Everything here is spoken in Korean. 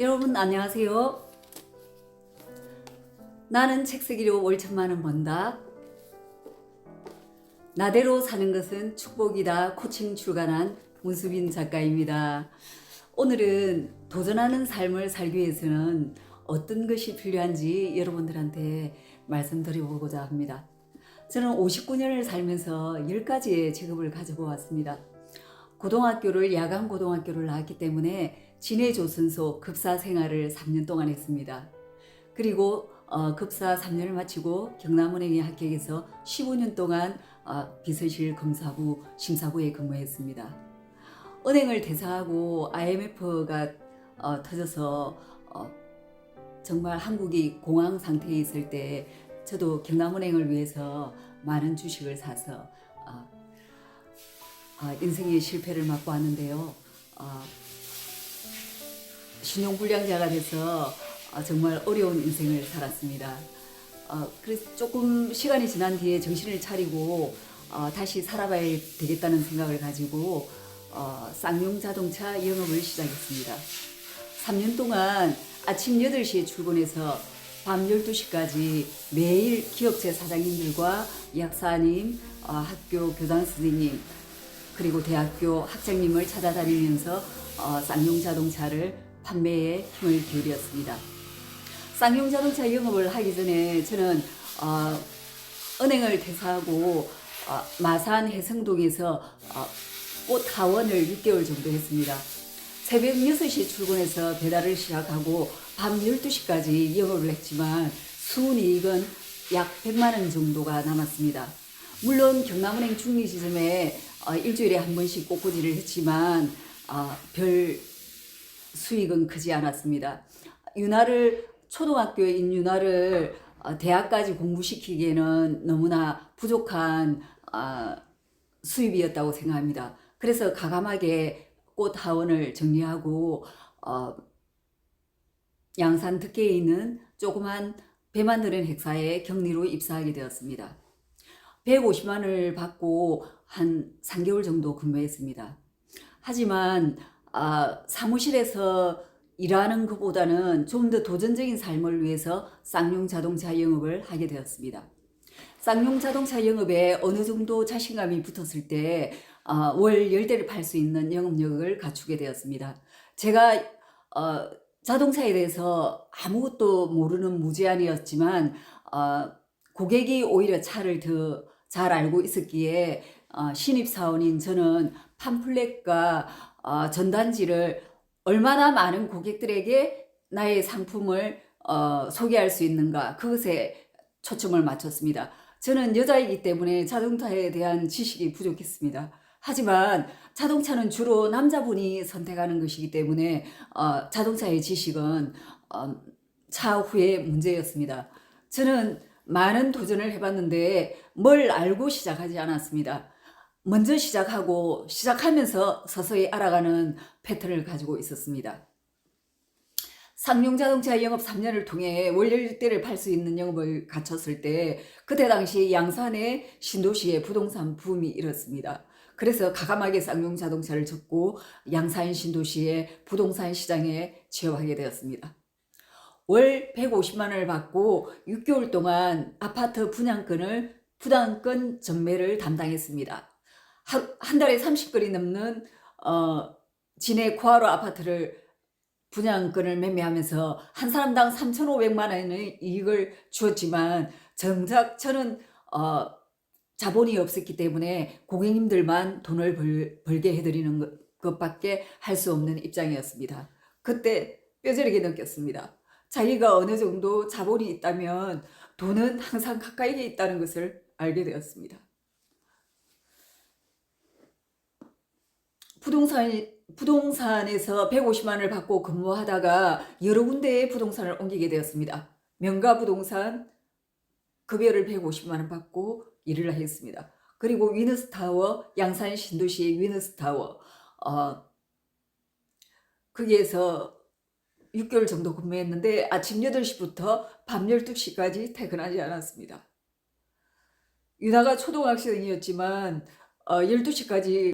여러분 안녕하세요. 나는 책 쓰기로 월 천만 원 번다. 나대로 사는 것은 축복이다. 코칭 출간한 문수빈 작가입니다. 오늘은 도전하는 삶을 살기 위해서는 어떤 것이 필요한지 여러분들한테 말씀드려보고자 합니다. 저는 59년을 살면서 10가지의 직업을 가져보았습니다. 고등학교를 야간 고등학교를 나왔기 때문에 진해조선소 급사 생활을 3년 동안 했습니다. 그리고 어, 급사 3년을 마치고 경남은행에 합격해서 15년 동안 어, 비서실 검사부 심사부에 근무했습니다. 은행을 대사하고 IMF가 어, 터져서 어, 정말 한국이 공황 상태에 있을 때 저도 경남은행을 위해서 많은 주식을 사서 어, 아, 인생의 실패를 맛보 왔는데요. 어, 신용불량자가 돼서 어, 정말 어려운 인생을 살았습니다. 어, 그래서 조금 시간이 지난 뒤에 정신을 차리고 어, 다시 살아봐야 되겠다는 생각을 가지고 어, 쌍용 자동차 영업을 시작했습니다. 3년 동안 아침 8시에 출근해서 밤 12시까지 매일 기업체 사장님들과 약사님, 어, 학교 교장 선생님, 그리고 대학교 학장님을 찾아다니면서 어, 쌍용 자동차를 판매에 힘을 기울였습니다. 쌍용 자동차 영업을 하기 전에 저는 어, 은행을 퇴사하고 어, 마산 해성동에서 어, 꽃 하원을 6개월 정도 했습니다. 새벽 6시 출근해서 배달을 시작하고 밤 12시까지 영업을 했지만 순이익은 약 100만 원 정도가 남았습니다. 물론 경남은행 중리 지점에 어, 일주일에 한 번씩 꽃꽂이를 했지만 어, 별 수익은 크지 않았습니다. 윤아를 초등학교인 윤아를 어, 대학까지 공부시키기에는 너무나 부족한 어, 수입이었다고 생각합니다. 그래서 가감하게 꽃 하원을 정리하고 어, 양산 득계에 있는 조그만 배 만드는 회사에 격리로 입사하게 되었습니다. 150만 원을 받고 한 3개월 정도 근무했습니다. 하지만 아, 사무실에서 일하는 것보다는 좀 더 도전적인 삶을 위해서 쌍용 자동차 영업을 하게 되었습니다. 쌍용 자동차 영업에 어느 정도 자신감이 붙었을 때, 어, 월 10대를 팔 수 있는 영업력을 갖추게 되었습니다. 제가, 어, 자동차에 대해서 아무것도 모르는 무제한이었지만, 어, 고객이 오히려 차를 더 잘 알고 있었기에, 어, 신입사원인 저는 팜플렛과 어, 전단지를 얼마나 많은 고객들에게 나의 상품을 어, 소개할 수 있는가 그것에 초점을 맞췄습니다. 저는 여자이기 때문에 자동차에 대한 지식이 부족했습니다. 하지만 자동차는 주로 남자분이 선택하는 것이기 때문에 어, 자동차의 지식은 어, 차후의 문제였습니다. 저는 많은 도전을 해봤는데 뭘 알고 시작하지 않았습니다. 먼저 시작하고 시작하면서 서서히 알아가는 패턴을 가지고 있었습니다. 상용자동차 영업 3년을 통해 월요일대를 팔 수 있는 영업을 갖췄을 때 그때 당시 양산의 신도시의 부동산 붐이 일었습니다. 그래서 가감하게 쌍용 자동차를 접고 양산 신도시의 부동산 시장에 취업하게 되었습니다. 월 150만 원을 받고 6개월 동안 아파트 분양권을 분양권 전매를 담당했습니다. 한, 한 달에 30건이 넘는 어, 진해 코하로 아파트를 분양권을 매매하면서 한 사람당 3,500만 원의 이익을 주었지만 정작 저는 어, 자본이 없었기 때문에 고객님들만 돈을 벌, 벌게 해드리는 것, 것밖에 할 수 없는 입장이었습니다. 그때 뼈저리게 느꼈습니다. 자기가 어느 정도 자본이 있다면 돈은 항상 가까이에 있다는 것을 알게 되었습니다. 부동산 부동산에서 150만 원을 받고 근무하다가 여러 군데의 부동산을 옮기게 되었습니다. 명가 부동산 급여를 150만 원 받고 일을 했습니다. 그리고 위너스타워 양산 신도시 위너스타워 어 거기에서 6개월 정도 근무했는데 아침 8시부터 밤 12시까지 퇴근하지 않았습니다. 유나가 초등학생이었지만 어, 12시까지